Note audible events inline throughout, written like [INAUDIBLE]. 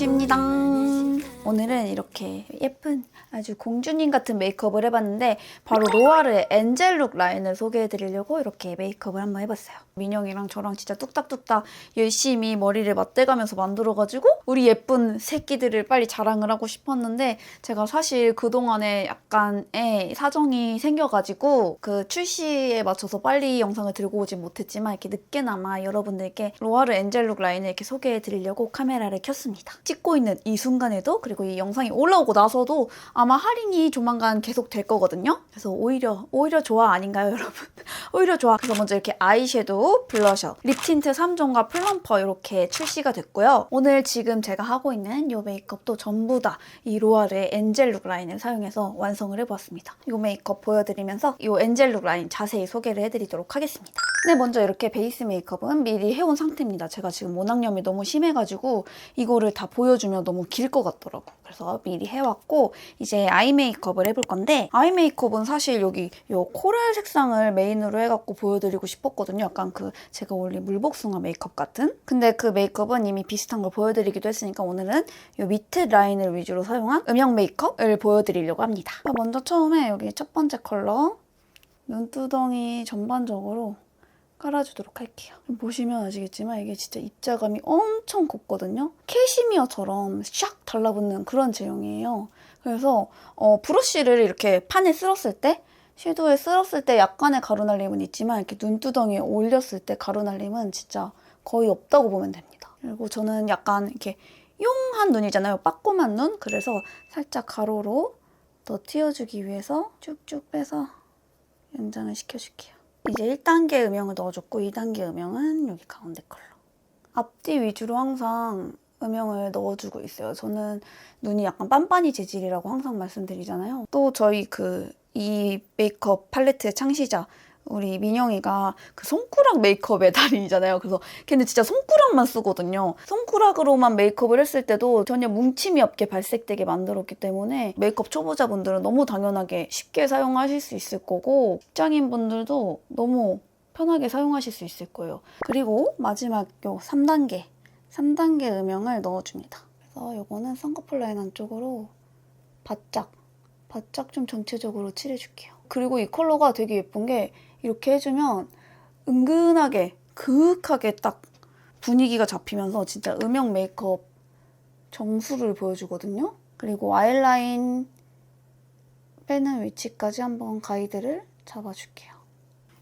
브러쉬입니다. 오늘은 이렇게 예쁜 아주 공주님 같은 메이크업을 해봤는데 바로 로아르의 엔젤룩 라인을 소개해드리려고 이렇게 메이크업을 한번 해봤어요. 민영이랑 저랑 진짜 뚝딱뚝딱 열심히 머리를 맞대가면서 만들어가지고 우리 예쁜 새끼들을 빨리 자랑을 하고 싶었는데 제가 사실 그동안에 약간의 사정이 생겨가지고 그 출시에 맞춰서 빨리 영상을 들고 오지 못했지만 이렇게 늦게나마 여러분들께 로아르 엔젤룩 라인을 이렇게 소개해드리려고 카메라를 켰습니다. 찍고 있는 이 순간에도 그리고 이 영상이 올라오고 나서도 아마 할인이 조만간 계속 될 거거든요. 그래서 오히려 오히려 좋아 아닌가요, 여러분? [LAUGHS] 오히려 좋아. 그래서 먼저 이렇게 아이섀도우, 블러셔, 립 틴트 3종과 플럼퍼 이렇게 출시가 됐고요. 오늘 지금 제가 하고 있는 이 메이크업도 전부 다 이 로아르의 엔젤룩 라인을 사용해서 완성을 해보았습니다. 이 메이크업 보여드리면서 이 엔젤룩 라인 자세히 소개를 해드리도록 하겠습니다. 네, 먼저 이렇게 베이스 메이크업은 미리 해온 상태입니다. 제가 지금 모낭염이 너무 심해가지고 이거를 다 보여주면 너무 길 것 같더라고. 그래서 미리 해왔고 이제 아이 메이크업을 해볼 건데 아이 메이크업은 사실 여기 요 코랄 색상을 메인으로 해갖고 보여드리고 싶었거든요. 약간 그 제가 올린 물복숭아 메이크업 같은. 근데 그 메이크업은 이미 비슷한 걸 보여드리기도 했으니까 오늘은 요 밑에 라인을 위주로 사용한 음영 메이크업을 보여드리려고 합니다. 먼저 처음에 여기 첫 번째 컬러 눈두덩이 전반적으로 깔아주도록 할게요. 보시면 아시겠지만 이게 진짜 입자감이 엄청 곱거든요. 캐시미어처럼 샥 달라붙는 그런 제형이에요. 그래서 어, 브러쉬를 이렇게 판에 쓸었을 때 섀도우에 쓸었을 때 약간의 가루날림은 있지만 이렇게 눈두덩이에 올렸을 때 가루날림은 진짜 거의 없다고 보면 됩니다. 그리고 저는 약간 이렇게 용한 눈이잖아요. 빠꼼한 눈. 그래서 살짝 가로로 더 띄워주기 위해서 쭉쭉 빼서 연장을 시켜줄게요. 이제 1단계 음영을 넣어줬고 2단계 음영은 여기 가운데 컬러. 앞뒤 위주로 항상 음영을 넣어주고 있어요. 저는 눈이 약간 빤빤이 재질이라고 항상 말씀드리잖아요. 또 저희 그 이 메이크업 팔레트의 창시자 우리 민영이가 그 손가락 메이크업의 [LAUGHS] 달인이잖아요. 그래서 걔는 진짜 손가락만 쓰거든요. 손가락으로만 메이크업을 했을 때도 전혀 뭉침이 없게 발색되게 만들었기 때문에 메이크업 초보자분들은 너무 당연하게 쉽게 사용하실 수 있을 거고 직장인분들도 너무 편하게 사용하실 수 있을 거예요. 그리고 마지막 요 3단계 3단계 음영을 넣어줍니다. 그래서 요거는 쌍꺼풀 라인 안쪽으로 바짝 바짝 좀 전체적으로 칠해줄게요. 그리고 이 컬러가 되게 예쁜 게 이렇게 해주면 은근하게 그윽하게 딱 분위기가 잡히면서 진짜 음영 메이크업 정수를 보여주거든요. 그리고 아이라인 빼는 위치까지 한번 가이드를 잡아줄게요.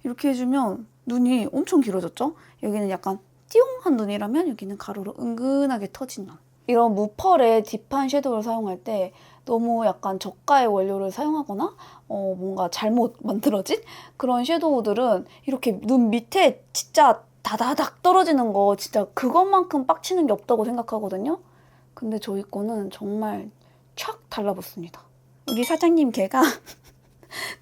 이렇게 해주면 눈이 엄청 길어졌죠? 여기는 약간 띠용한 눈이라면 여기는 가로로 은근하게 터진 눈. 이런 무펄의 딥한 섀도우를 사용할 때 너무 약간 저가의 원료를 사용하거나 어, 뭔가 잘못 [LAUGHS] 만들어진 그런 섀도우들은 이렇게 눈 밑에 진짜 다다닥 떨어지는 거 진짜 그것만큼 빡치는 게 없다고 생각하거든요. 근데 저희 거는 정말 촥 달라붙습니다. 우리 사장님 걔가 [LAUGHS]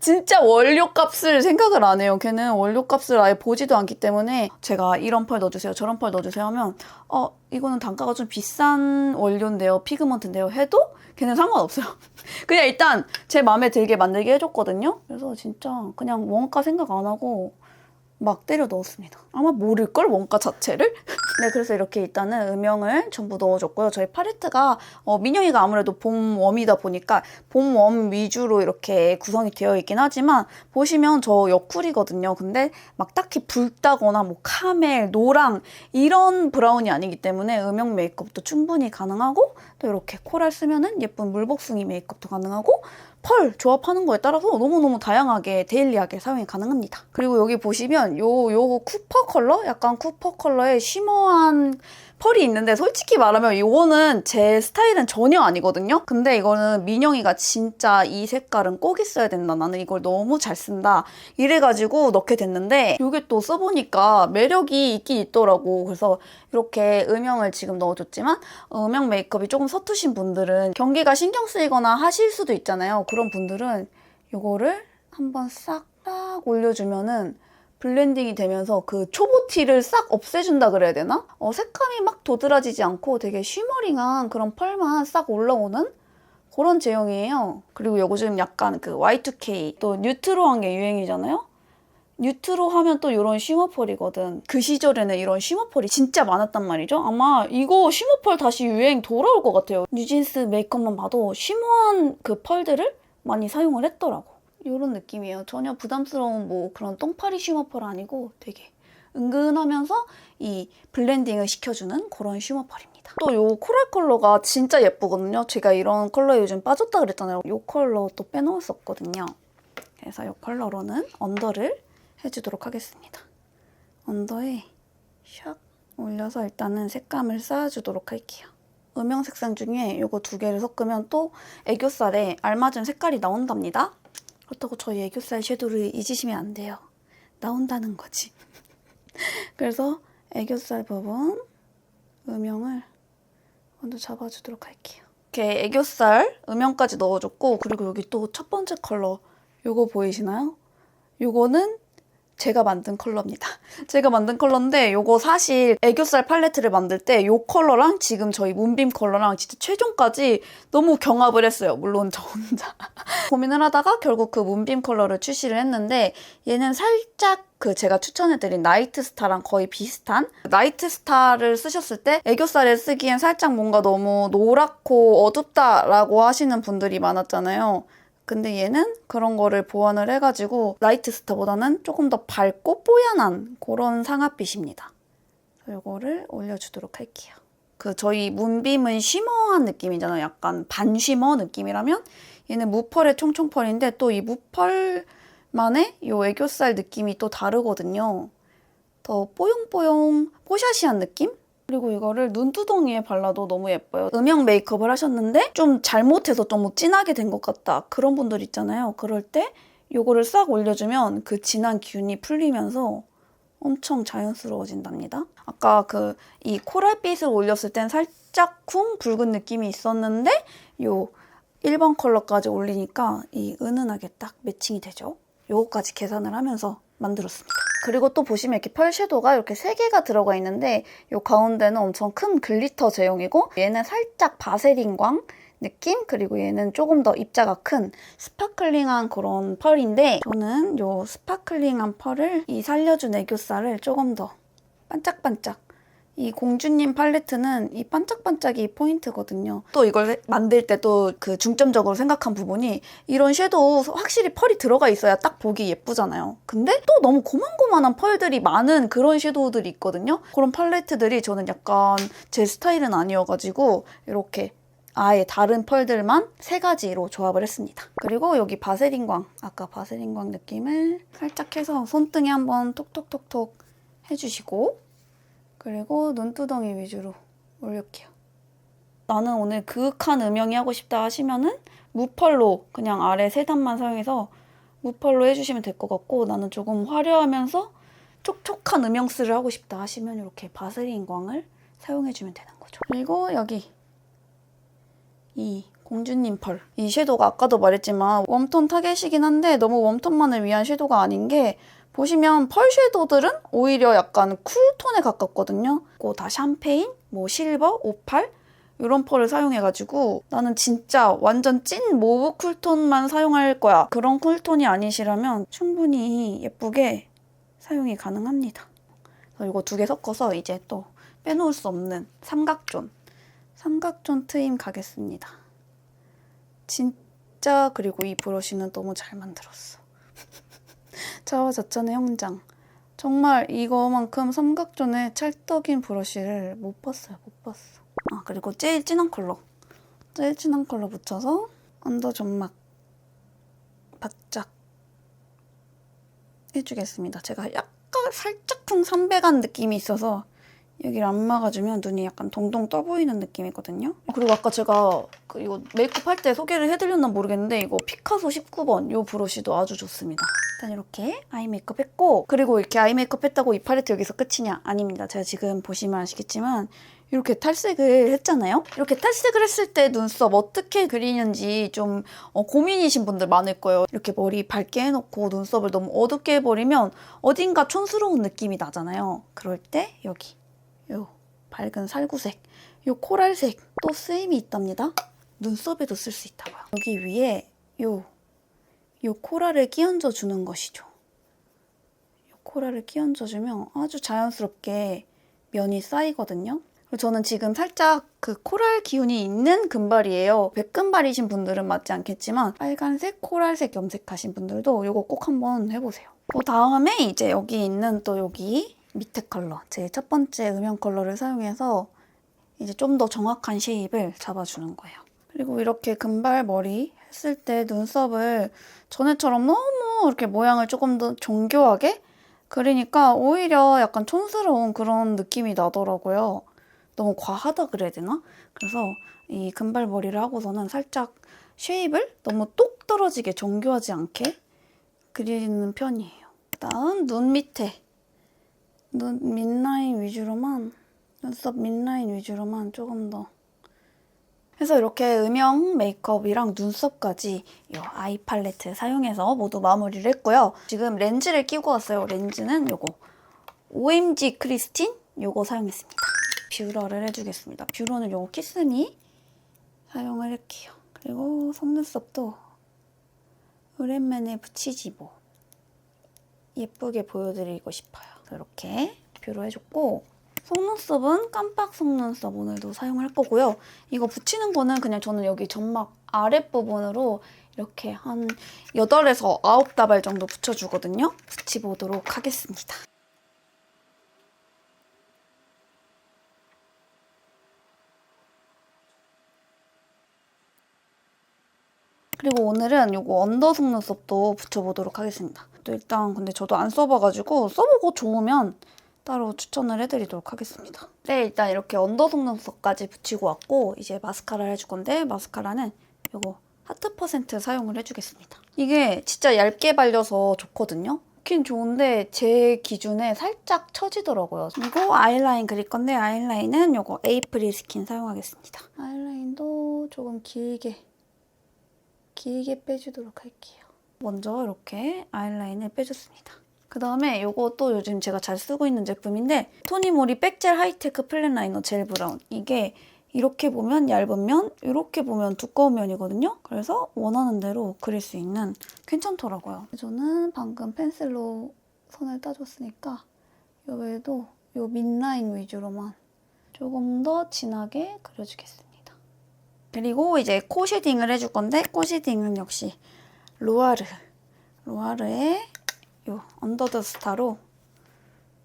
진짜 원료 값을 생각을 안 해요. 걔는 원료 값을 아예 보지도 않기 때문에 제가 이런 펄 넣어주세요, 저런 펄 넣어주세요 하면 어 이거는 단가가 좀 비싼 원료인데요, 피그먼트인데요 해도 걔는 상관없어요. [LAUGHS] 그냥 일단 제 마음에 들게 만들게 해줬거든요. 그래서 진짜 그냥 원가 생각 안 하고 막 때려 넣었습니다. 아마 모를걸 원가 자체를? 네, 그래서 이렇게 일단은 음영을 전부 넣어줬고요. 저희 팔레트가 어, 민영이가 아무래도 봄 웜이다 보니까 봄웜 위주로 이렇게 구성이 되어 있긴 하지만 보시면 저 옆쿨이거든요. 근데 막 딱히 붉다거나 뭐 카멜, 노랑 이런 브라운이 아니기 때문에 음영 메이크업도 충분히 가능하고 또 이렇게 코랄 쓰면은 예쁜 물복숭이 메이크업도 가능하고 펄 조합하는 거에 따라서 너무너무 다양하게 데일리하게 사용이 가능합니다. 그리고 여기 보시면 요, 요 쿠퍼 컬러? 약간 쿠퍼 컬러의 쉬머한 펄이 있는데 솔직히 말하면 이거는 제 스타일은 전혀 아니거든요. 근데 이거는 민영이가 진짜 이 색깔은 꼭 있어야 된다. 나는 이걸 너무 잘 쓴다. 이래가지고 넣게 됐는데 이게 또 써보니까 매력이 있긴 있더라고. 그래서 이렇게 음영을 지금 넣어줬지만 음영 메이크업이 조금 서투신 분들은 경기가 신경 쓰이거나 하실 수도 있잖아요. 그런 분들은 이거를 한번 싹 딱 올려주면은 블렌딩이 되면서 그 초보티를 싹 없애준다 그래야 되나? 어, 색감이 막 도드라지지 않고 되게 쉬머링한 그런 펄만 싹 올라오는 그런 제형이에요. 그리고 요거 좀 약간 그 Y2K 또 뉴트로한 게 유행이잖아요. 뉴트로 하면 또 이런 쉬머펄이거든. 그 시절에는 이런 쉬머펄이 진짜 많았단 말이죠. 아마 이거 쉬머펄 다시 유행 돌아올 것 같아요. 뉴진스 메이크업만 봐도 쉬머한 그 펄들을 많이 사용을 했더라고. 이런 느낌이에요. 전혀 부담스러운 뭐 그런 똥파리 쉬머펄 아니고 되게 은근하면서 이 블렌딩을 시켜주는 그런 쉬머펄입니다. 또 이 코랄 컬러가 진짜 예쁘거든요. 제가 이런 컬러에 요즘 빠졌다 그랬잖아요. 이 컬러 또 빼놓았었거든요. 그래서 이 컬러로는 언더를 해주도록 하겠습니다. 언더에 샥 올려서 일단은 색감을 쌓아주도록 할게요. 음영 색상 중에 이거 두 개를 섞으면 또 애교살에 알맞은 색깔이 나온답니다. 그렇다고 저희 애교살 섀도우를 잊으시면 안 돼요. 나온다는 거지. [LAUGHS] 그래서 애교살 부분 음영을 먼저 잡아주도록 할게요. 이렇게 애교살 음영까지 넣어줬고 그리고 여기 또 첫 번째 컬러 요거 보이시나요? 요거는 제가 만든 컬러입니다. 제가 만든 컬러인데 요거 사실 애교살 팔레트를 만들 때요 컬러랑 지금 저희 문빔 컬러랑 진짜 최종까지 너무 경합을 했어요. 물론 저 혼자. [LAUGHS] 고민을 하다가 결국 그 문빔 컬러를 출시를 했는데 얘는 살짝 그 제가 추천해드린 나이트 스타랑 거의 비슷한 나이트 스타를 쓰셨을 때 애교살에 쓰기엔 살짝 뭔가 너무 노랗고 어둡다라고 하시는 분들이 많았잖아요. 근데 얘는 그런 거를 보완을 해가지고 라이트 스타보다는 조금 더 밝고 뽀얀한 그런 상아빛입니다. 이거를 올려주도록 할게요. 그 저희 문빔은 쉬머한 느낌이잖아요. 약간 반쉬머 느낌이라면 얘는 무펄의 총총펄인데 또 이 무펄만의 이 애교살 느낌이 또 다르거든요. 더 뽀용뽀용 뽀샤시한 느낌? 그리고 이거를 눈두덩이에 발라도 너무 예뻐요. 음영 메이크업을 하셨는데 좀 잘못해서 좀 진하게 된 것 같다. 그런 분들 있잖아요. 그럴 때 이거를 싹 올려주면 그 진한 기운이 풀리면서 엄청 자연스러워진답니다. 아까 그 이 코랄빛을 올렸을 땐 살짝 쿵 붉은 느낌이 있었는데 요 1번 컬러까지 올리니까 이 은은하게 딱 매칭이 되죠. 요거까지 계산을 하면서 만들었습니다. 그리고 또 보시면 이렇게 펄 섀도우가 이렇게 세 개가 들어가 있는데 이 가운데는 엄청 큰 글리터 제형이고 얘는 살짝 바세린광 느낌? 그리고 얘는 조금 더 입자가 큰 스파클링한 그런 펄인데 저는 이 스파클링한 펄을 이 살려준 애교살을 조금 더 반짝반짝 이 공주님 팔레트는 이 반짝반짝이 포인트거든요. 또 이걸 만들 때 또 그 중점적으로 생각한 부분이 이런 섀도우 확실히 펄이 들어가 있어야 딱 보기 예쁘잖아요. 근데 또 너무 고만고만한 펄들이 많은 그런 섀도우들이 있거든요. 그런 팔레트들이 저는 약간 제 스타일은 아니어가지고 이렇게 아예 다른 펄들만 세 가지로 조합을 했습니다. 그리고 여기 바세린광, 아까 바세린광 느낌을 살짝 해서 손등에 한번 톡톡톡톡 해주시고 그리고 눈두덩이 위주로 올릴게요. 나는 오늘 그윽한 음영이 하고 싶다 하시면은 무펄로 그냥 아래 세 단만 사용해서 무펄로 해주시면 될 것 같고 나는 조금 화려하면서 촉촉한 음영스를 하고 싶다 하시면 이렇게 바세린 광을 사용해주면 되는 거죠. 그리고 여기 이 공주님 펄. 이 섀도우가 아까도 말했지만 웜톤 타겟이긴 한데 너무 웜톤만을 위한 섀도우가 아닌 게 보시면 펄 섀도우들은 오히려 약간 쿨톤에 가깝거든요. 그리고 다 샴페인, 뭐 실버, 오팔 이런 펄을 사용해가지고 나는 진짜 완전 찐 모브 쿨톤만 사용할 거야. 그런 쿨톤이 아니시라면 충분히 예쁘게 사용이 가능합니다. 이거 두 개 섞어서 이제 또 빼놓을 수 없는 삼각존. 삼각존 트임 가겠습니다. 진짜 그리고 이 브러쉬는 너무 잘 만들었어. [LAUGHS] 자화자찬의 형장. 정말 이거만큼 삼각존에 찰떡인 브러쉬를 못 봤어요. 못 봤어. 아 그리고 제일 진한 컬러. 제일 진한 컬러 붙여서 언더 점막 바짝 해주겠습니다. 제가 약간 살짝쿵 삼백한 느낌이 있어서 여기를 안 막아주면 눈이 약간 동동 떠 보이는 느낌이거든요. 그리고 아까 제가 그 이거 메이크업 할 때 소개를 해드렸나 모르겠는데 이거 피카소 19번 이 브러쉬도 아주 좋습니다. 일단 이렇게 아이 메이크업 했고 그리고 이렇게 아이 메이크업 했다고 이 팔레트 여기서 끝이냐? 아닙니다. 제가 지금 보시면 아시겠지만 이렇게 탈색을 했잖아요. 이렇게 탈색을 했을 때 눈썹 어떻게 그리는지 좀 어, 고민이신 분들 많을 거예요. 이렇게 머리 밝게 해놓고 눈썹을 너무 어둡게 해버리면 어딘가 촌스러운 느낌이 나잖아요. 그럴 때 여기 요 밝은 살구색, 요 코랄색 또 쓰임이 있답니다. 눈썹에도 쓸 수 있다고요. 여기 위에 요, 요 코랄을 끼얹어 주는 것이죠. 코랄을 끼얹어 주면 아주 자연스럽게 면이 쌓이거든요. 저는 지금 살짝 그 코랄 기운이 있는 금발이에요. 백금발이신 분들은 맞지 않겠지만 빨간색, 코랄색 염색하신 분들도 이거 꼭 한번 해보세요. 그 다음에 이제 여기 있는 또 여기 밑에 컬러, 제 첫 번째 음영 컬러를 사용해서 이제 좀 더 정확한 쉐입을 잡아주는 거예요. 그리고 이렇게 금발 머리 했을 때 눈썹을 전에처럼 너무 이렇게 모양을 조금 더 정교하게 그리니까 오히려 약간 촌스러운 그런 느낌이 나더라고요. 너무 과하다 그래야 되나? 그래서 이 금발 머리를 하고서는 살짝 쉐입을 너무 똑 떨어지게 정교하지 않게 그리는 편이에요. 일단 눈 밑에 눈 밑라인 위주로만 눈썹 밑라인 위주로만 조금 더 그래서 이렇게 음영 메이크업이랑 눈썹까지 이 아이 팔레트 사용해서 모두 마무리를 했고요. 지금 렌즈를 끼고 왔어요. 렌즈는 요거 OMG 크리스틴 요거 사용했습니다. 뷰러를 해주겠습니다. 뷰러는 요거 키스미 사용을 할게요. 그리고 속눈썹도 오랜만에 붙이지보 예쁘게 보여드리고 싶어요. 이렇게 뷰러 해줬고 속눈썹은 깜빡 속눈썹 오늘도 사용할 거고요. 이거 붙이는 거는 그냥 저는 여기 점막 아랫부분으로 이렇게 한 8에서 9다발 정도 붙여주거든요. 붙여보도록 하겠습니다. 그리고 오늘은 요거 언더 속눈썹도 붙여보도록 하겠습니다. 또 일단 근데 저도 안 써봐가지고 써보고 좋으면 따로 추천을 해드리도록 하겠습니다. 네, 일단 이렇게 언더 속눈썹까지 붙이고 왔고 이제 마스카라를 해줄 건데 마스카라는 요거 하트 퍼센트 사용을 해주겠습니다. 이게 진짜 얇게 발려서 좋거든요. 좋긴 좋은데 제 기준에 살짝 처지더라고요. 그리고 아이라인 그릴 건데 아이라인은 요거 에이프릴 스킨 사용하겠습니다. 아이라인도 조금 길게 길게 빼주도록 할게요. 먼저 이렇게 아이라인을 빼줬습니다. 그 다음에 또 요즘 제가 잘 쓰고 있는 제품인데 토니모리 백젤 하이테크 플랫 라이너 젤 브라운 이게 이렇게 보면 얇은 면, 이렇게 보면 두꺼운 면이거든요. 그래서 원하는 대로 그릴 수 있는 괜찮더라고요. 저는 방금 펜슬로 선을 따줬으니까 이 외에도 이 mid라인 위주로만 조금 더 진하게 그려주겠습니다. 그리고 이제 코 쉐딩을 해줄 건데 코 쉐딩은 역시 로아르 로아르의 요 언더 더 스타로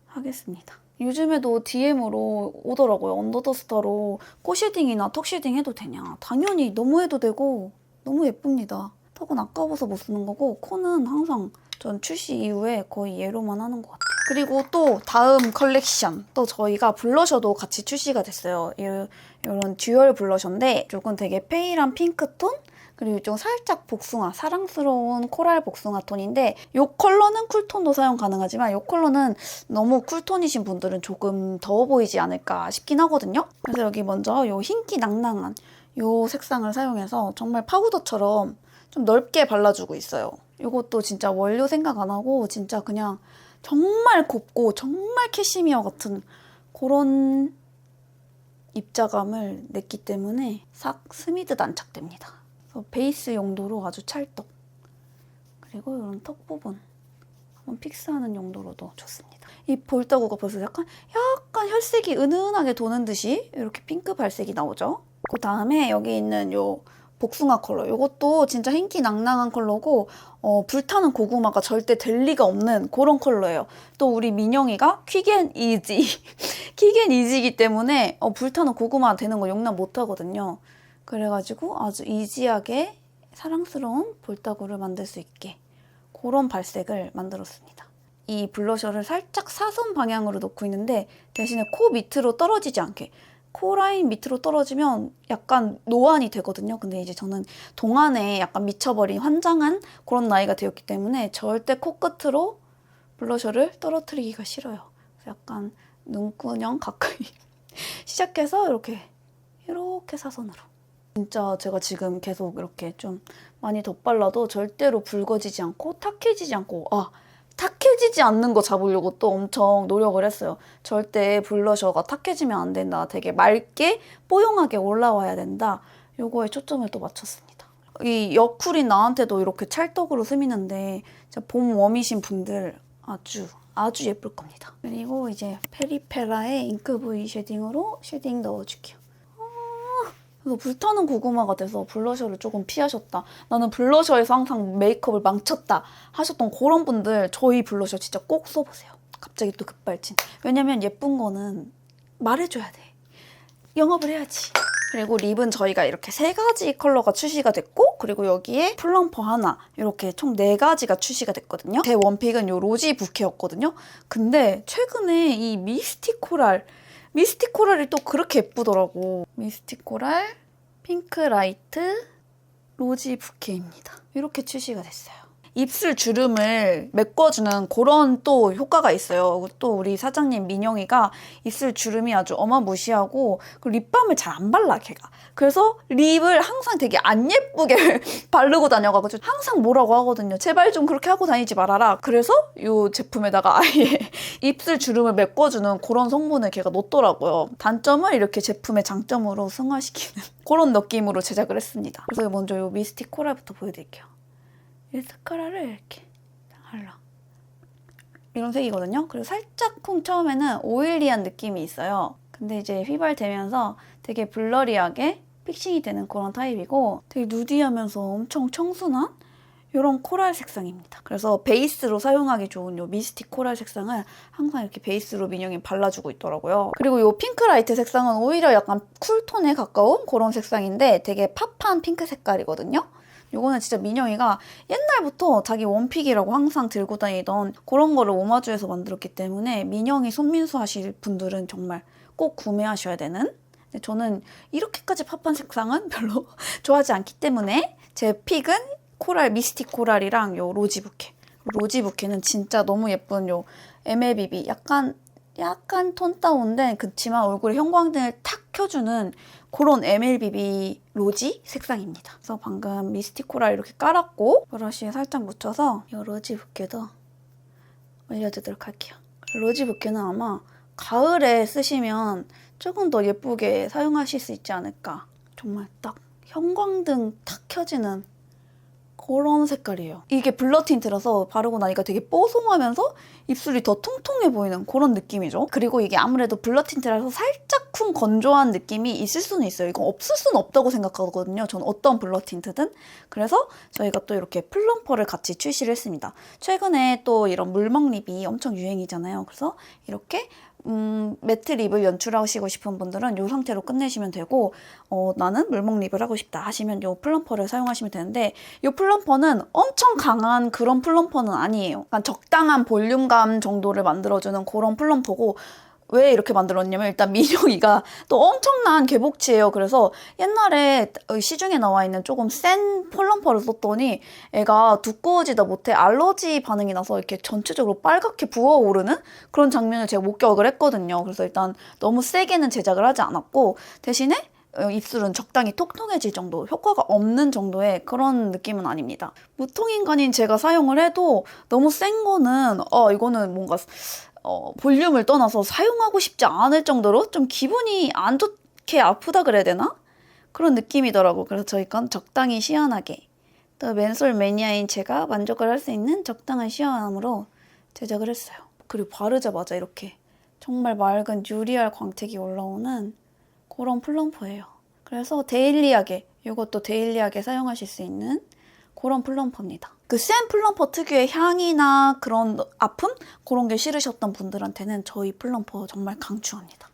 하겠습니다. 요즘에도 DM으로 오더라고요. 언더 더 스타로 코 쉐딩이나 턱 쉐딩 해도 되냐. 당연히 너무 해도 되고 너무 예쁩니다. 턱은 아까워서 못 쓰는 거고 코는 항상 전 출시 이후에 거의 얘로만 하는 것 같아요. 그리고 또 다음 컬렉션 또 저희가 블러셔도 같이 출시가 됐어요. 이런 듀얼 블러셔인데 조금 되게 페일한 핑크톤 그리고 좀 살짝 복숭아, 사랑스러운 코랄 복숭아 톤인데 이 컬러는 쿨톤도 사용 가능하지만 이 컬러는 너무 쿨톤이신 분들은 조금 더워 보이지 않을까 싶긴 하거든요. 그래서 여기 먼저 이 흰기 낭낭한 이 색상을 사용해서 정말 파우더처럼 좀 넓게 발라주고 있어요. 이것도 진짜 원료 생각 안 하고 진짜 그냥 정말 곱고 정말 캐시미어 같은 그런 입자감을 냈기 때문에 싹 스미듯 안착됩니다. 그래서 베이스 용도로 아주 찰떡. 그리고 이런 턱 부분 한번 픽스하는 용도로도 좋습니다. 이 볼따구가 벌써 약간 약간 혈색이 은은하게 도는 듯이 이렇게 핑크 발색이 나오죠. 그 다음에 여기 있는 요 복숭아 컬러. 이것도 진짜 흰기 낭낭한 컬러고 어, 불타는 고구마가 절대 될 리가 없는 그런 컬러예요. 또 우리 민영이가 퀵앤 이지 [LAUGHS] 퀵앤 이지이기 때문에 어, 불타는 고구마 되는 거 용납 못 하거든요. 그래가지고 아주 이지하게 사랑스러운 볼따구를 만들 수 있게 그런 발색을 만들었습니다. 이 블러셔를 살짝 사선 방향으로 놓고 있는데 대신에 코 밑으로 떨어지지 않게 코 라인 밑으로 떨어지면 약간 노안이 되거든요. 근데 이제 저는 동안에 약간 미쳐버린 환장한 그런 나이가 되었기 때문에 절대 코끝으로 블러셔를 떨어뜨리기가 싫어요. 약간 눈구녕 가까이 [LAUGHS] 시작해서 이렇게 이렇게 사선으로 진짜 제가 지금 계속 이렇게 좀 많이 덧발라도 절대로 붉어지지 않고 탁해지지 않고 아 탁해지지 않는 거 잡으려고 또 엄청 노력을 했어요. 절대 블러셔가 탁해지면 안 된다. 되게 맑게 뽀용하게 올라와야 된다. 요거에 초점을 또 맞췄습니다. 이 여쿨이 나한테도 이렇게 찰떡으로 스미는데 봄 웜이신 분들 아주 아주 예쁠 겁니다. 그리고 이제 페리페라의 잉크 브이 쉐딩으로 쉐딩 넣어줄게요. 아, 그래서 불타는 고구마가 돼서 블러셔를 조금 피하셨다. 나는 블러셔에서 항상 메이크업을 망쳤다 하셨던 그런 분들 저희 블러셔 진짜 꼭 써보세요. 갑자기 또 급발진. 왜냐면 예쁜 거는 말해줘야 돼. 영업을 해야지. 그리고 립은 저희가 이렇게 세 가지 컬러가 출시가 됐고 그리고 여기에 플럼퍼 하나 이렇게 총 네 가지가 출시가 됐거든요. 제 원픽은 요 로지 부케였거든요. 근데 최근에 이 미스틱 코랄 미스틱 코랄이 또 그렇게 예쁘더라고. 미스틱 코랄 핑크 라이트 로지 부케입니다. 이렇게 출시가 됐어요. 입술 주름을 메꿔주는 그런 또 효과가 있어요. 또 우리 사장님 민영이가 입술 주름이 아주 어마무시하고 그 립밤을 잘 안 발라 걔가. 그래서 립을 항상 되게 안 예쁘게 [LAUGHS] 바르고 다녀가지고 항상 뭐라고 하거든요. 제발 좀 그렇게 하고 다니지 말아라. 그래서 이 제품에다가 [LAUGHS] 아예 입술 주름을 메꿔주는 그런 성분을 걔가 넣더라고요. 단점을 이렇게 제품의 장점으로 승화시키는 [LAUGHS] 그런 느낌으로 제작을 했습니다. 그래서 먼저 이 미스틱 코랄부터 보여드릴게요. 이 스카라를 이렇게 할라. 이런 색이거든요. 그리고 살짝 쿵 처음에는 오일리한 느낌이 있어요. 근데 이제 휘발되면서 되게 블러리하게 픽싱이 되는 그런 타입이고 되게 누디하면서 엄청 청순한 이런 코랄 색상입니다. 그래서 베이스로 사용하기 좋은 이 미스틱 코랄 색상을 항상 이렇게 베이스로 민영이 발라주고 있더라고요. 그리고 이 핑크 라이트 색상은 오히려 약간 쿨톤에 가까운 그런 색상인데 되게 팝한 핑크 색깔이거든요. 요거는 진짜 민영이가 옛날부터 자기 원픽이라고 항상 들고 다니던 그런 거를 오마주에서 만들었기 때문에 민영이 손민수 하실 분들은 정말 꼭 구매하셔야 되는. 저는 이렇게까지 팝한 색상은 [LAUGHS] 별로 좋아하지 않기 때문에 제 픽은 코랄 미스틱 코랄이랑 요 로지 부케. 로지 부케는 진짜 너무 예쁜 요 MLBB 약간 약간 톤 다운된 그치만 얼굴에 형광등을 탁 켜주는 그런 MLBB 로지 색상입니다. 그래서 방금 미스틱 코랄 이렇게 깔았고 브러쉬에 살짝 묻혀서 이 로지 부케도 올려주도록 할게요. 로지 부케는 아마 가을에 쓰시면 조금 더 예쁘게 사용하실 수 있지 않을까. 정말 딱 형광등 탁 켜지는 그런 색깔이에요. 이게 블러 틴트라서 바르고 나니까 되게 뽀송하면서 입술이 더 통통해 보이는 그런 느낌이죠. 그리고 이게 아무래도 블러 틴트라서 살짝 쿵 건조한 느낌이 있을 수는 있어요. 이건 없을 수는 없다고 생각하거든요. 저는 어떤 블러 틴트든. 그래서 저희가 또 이렇게 플럼퍼를 같이 출시를 했습니다. 최근에 또 이런 물먹 립이 엄청 유행이잖아요. 그래서 이렇게 음, 매트 립을 연출하시고 싶은 분들은 이 상태로 끝내시면 되고 어, 나는 물먹 립을 하고 싶다 하시면 이 플럼퍼를 사용하시면 되는데 이 플럼퍼는 엄청 강한 그런 플럼퍼는 아니에요. 약간 적당한 볼륨감 정도를 만들어주는 그런 플럼퍼고 왜 이렇게 만들었냐면 일단 민영이가 [LAUGHS] 또 엄청난 개복치예요. 그래서 옛날에 시중에 나와 있는 조금 센 플럼퍼를 썼더니 애가 두꺼워지다 못해 알러지 반응이 나서 이렇게 전체적으로 빨갛게 부어오르는 그런 장면을 제가 목격을 했거든요. 그래서 일단 너무 세게는 제작을 하지 않았고 대신에 어, 입술은 적당히 통통해질 정도, 효과가 없는 정도의 그런 느낌은 아닙니다. 무통인간인 제가 사용을 해도 너무 센 거는 어 이거는 뭔가 어, 볼륨을 떠나서 사용하고 싶지 않을 정도로 좀 기분이 안 좋게 아프다 그래야 되나? 그런 느낌이더라고. 그래서 저희 건 적당히 시원하게 또 맨솔 매니아인 제가 만족을 할 수 있는 적당한 시원함으로 제작을 했어요. 그리고 바르자마자 이렇게 정말 맑은 유리알 광택이 올라오는 그런 플럼퍼예요. 그래서 데일리하게 이것도 데일리하게 사용하실 수 있는 그런 플럼퍼입니다. 그 센 플럼퍼 특유의 향이나 그런 아픔? 그런 게 싫으셨던 분들한테는 저희 플럼퍼 정말 강추합니다.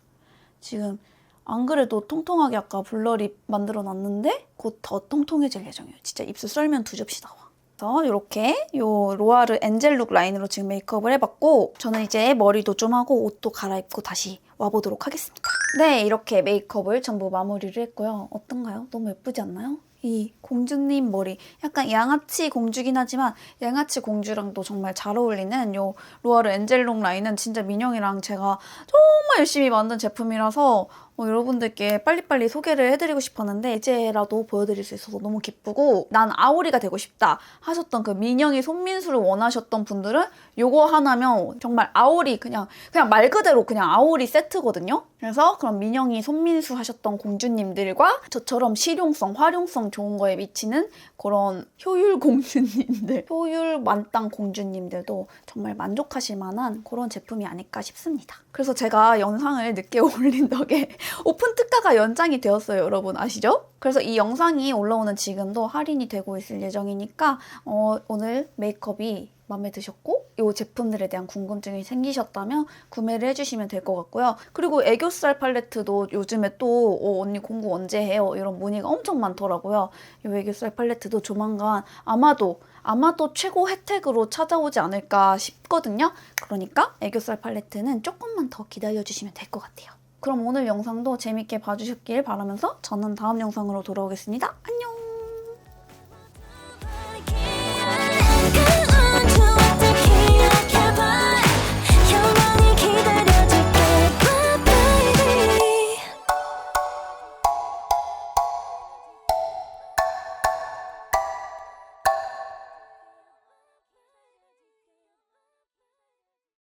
지금 안 그래도 통통하게 아까 블러립 만들어 놨는데 곧 더 통통해질 예정이에요. 진짜 입술 썰면 두 접시 나와. 그래서 이렇게 요 로아르 엔젤룩 라인으로 지금 메이크업을 해봤고 저는 이제 머리도 좀 하고 옷도 갈아입고 다시 와보도록 하겠습니다. 네, 이렇게 메이크업을 전부 마무리를 했고요. 어떤가요? 너무 예쁘지 않나요? 이 공주님 머리 약간 양아치 공주긴 하지만 양아치 공주랑도 정말 잘 어울리는 요 로아르 엔젤룩 라인은 진짜 민영이랑 제가 정말 열심히 만든 제품이라서 어, 여러분들께 빨리빨리 소개를 해드리고 싶었는데 이제라도 보여드릴 수 있어서 너무 기쁘고 난 아오리가 되고 싶다 하셨던 그 민영이 손민수를 원하셨던 분들은 요거 하나면 정말 아오리 그냥 그냥 말 그대로 그냥 아오리 세트거든요. 그래서 그럼 민영이 손민수 하셨던 공주님들과 저처럼 실용성, 활용성 좋은 거에 미치는 그런 효율 공주님들, [LAUGHS] 효율 만땅 공주님들도 정말 만족하실 만한 그런 제품이 아닐까 싶습니다. 그래서 제가 영상을 늦게 [LAUGHS] 올린 덕에 오픈 특가가 연장이 되었어요, 여러분 아시죠? 그래서 이 영상이 올라오는 지금도 할인이 되고 있을 예정이니까 어, 오늘 메이크업이 마음에 드셨고 이 제품들에 대한 궁금증이 생기셨다면 구매를 해주시면 될 것 같고요. 그리고 애교살 팔레트도 요즘에 또 어, 언니 공구 언제 해요? 이런 문의가 엄청 많더라고요. 이 애교살 팔레트도 조만간 아마도 아마도 최고 혜택으로 찾아오지 않을까 싶거든요. 그러니까 애교살 팔레트는 조금만 더 기다려주시면 될 것 같아요. 그럼 오늘 영상도 재밌게 봐주셨길 바라면서 저는 다음 영상으로 돌아오겠습니다. 안녕!